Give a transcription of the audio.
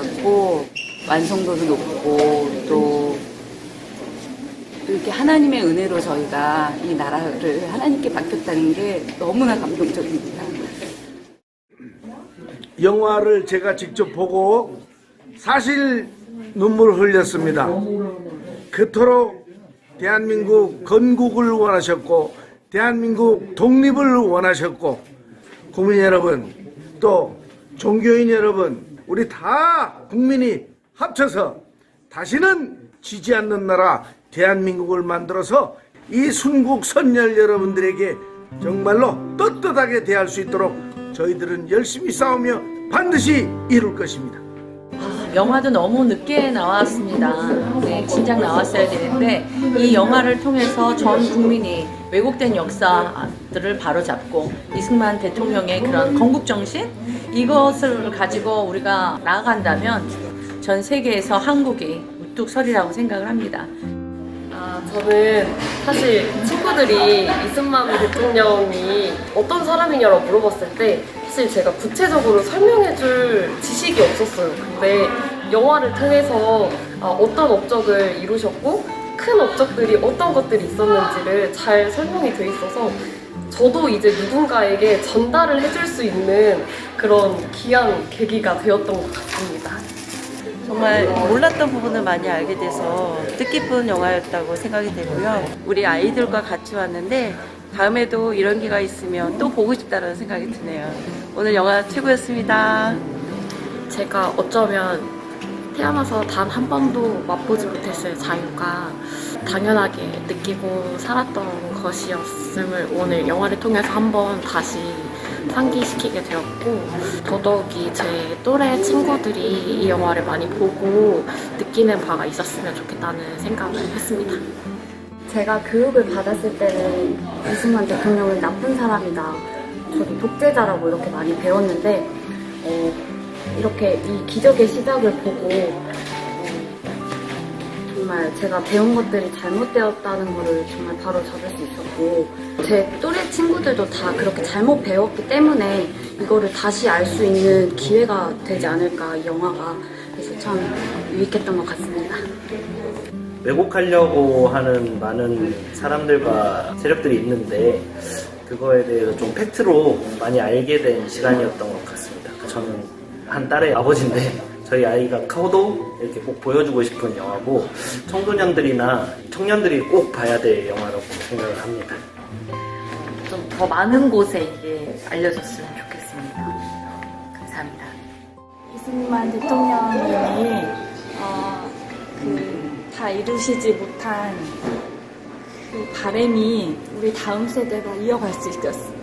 높고 완성도도 높고 또 이렇게 하나님의 은혜로 저희가 이 나라를 하나님께 맡겼다는 게 너무나 감동적입니다. 영화를 제가 직접 보고 사실 눈물을 흘렸습니다. 그토록 대한민국 건국을 원하셨고 대한민국 독립을 원하셨고 국민 여러분 또 종교인 여러분 우리 다 국민이 합쳐서 다시는 지지 않는 나라 대한민국을 만들어서 이 순국 선열 여러분들에게 정말로 떳떳하게 대할 수 있도록 저희들은 열심히 싸우며 반드시 이룰 것입니다. 영화도 너무 늦게 나왔습니다. 네, 진작 나왔어야 되는데 이 영화를 통해서 전 국민이 왜곡된 역사들을 바로잡고 이승만 대통령의 그런 건국 정신 이것을 가지고 우리가 나아간다면 전 세계에서 한국이 우뚝 서리라고 생각을 합니다. 아, 저는 사실 친구들이 이승만 대통령이 어떤 사람이냐고 물어봤을 때 사실 제가 구체적으로 설명해줄 지식이 없었어요. 근데 영화를 통해서 아, 어떤 업적을 이루셨고 큰 업적들이 어떤 것들이 있었는지를 잘 설명이 돼 있어서 저도 이제 누군가에게 전달을 해줄 수 있는 그런 귀한 계기가 되었던 것 같습니다. 정말 몰랐던 부분을 많이 알게 돼서 뜻깊은 영화였다고 생각이 되고요. 우리 아이들과 같이 왔는데 다음에도 이런 기회가 있으면 또 보고 싶다는 생각이 드네요. 오늘 영화 최고였습니다. 제가 어쩌면 태어나서 단 한 번도 맛보지 못했을 자유가 당연하게 느끼고 살았던 것이었음을 오늘 영화를 통해서 한번 다시 상기시키게 되었고 더더욱이 제 또래 친구들이 이 영화를 많이 보고 느끼는 바가 있었으면 좋겠다는 생각을 했습니다. 제가 교육을 받았을 때는 이승만 대통령은 나쁜 사람이다. 저도 독재자라고 이렇게 많이 배웠는데 어, 이렇게 이 기적의 시작을 보고 어, 정말 제가 배운 것들이 잘못되었다는 것을 정말 바로 잡을 수 있었고 제 또래 친구들도 다 그렇게 잘못 배웠기 때문에 이거를 다시 알 수 있는 기회가 되지 않을까 이 영화가 그래서 참 유익했던 것 같습니다. 왜곡하려고 하는 많은 사람들과 세력들이 있는데 그거에 대해서 좀 팩트로 많이 알게 된 시간이었던 것 같습니다. 저는 한 딸의 아버지인데 저희 아이가 커도 이렇게 꼭 보여주고 싶은 영화고 청소년들이나 청년들이 꼭 봐야 될 영화라고 생각을 합니다. 좀 더 많은 곳에 이게 알려졌으면 좋겠습니다. 감사합니다. 이승만 대통령님이 어, 그 다 이루시지 못한 그 바램이 우리 다음 세대가 이어갈 수 있었,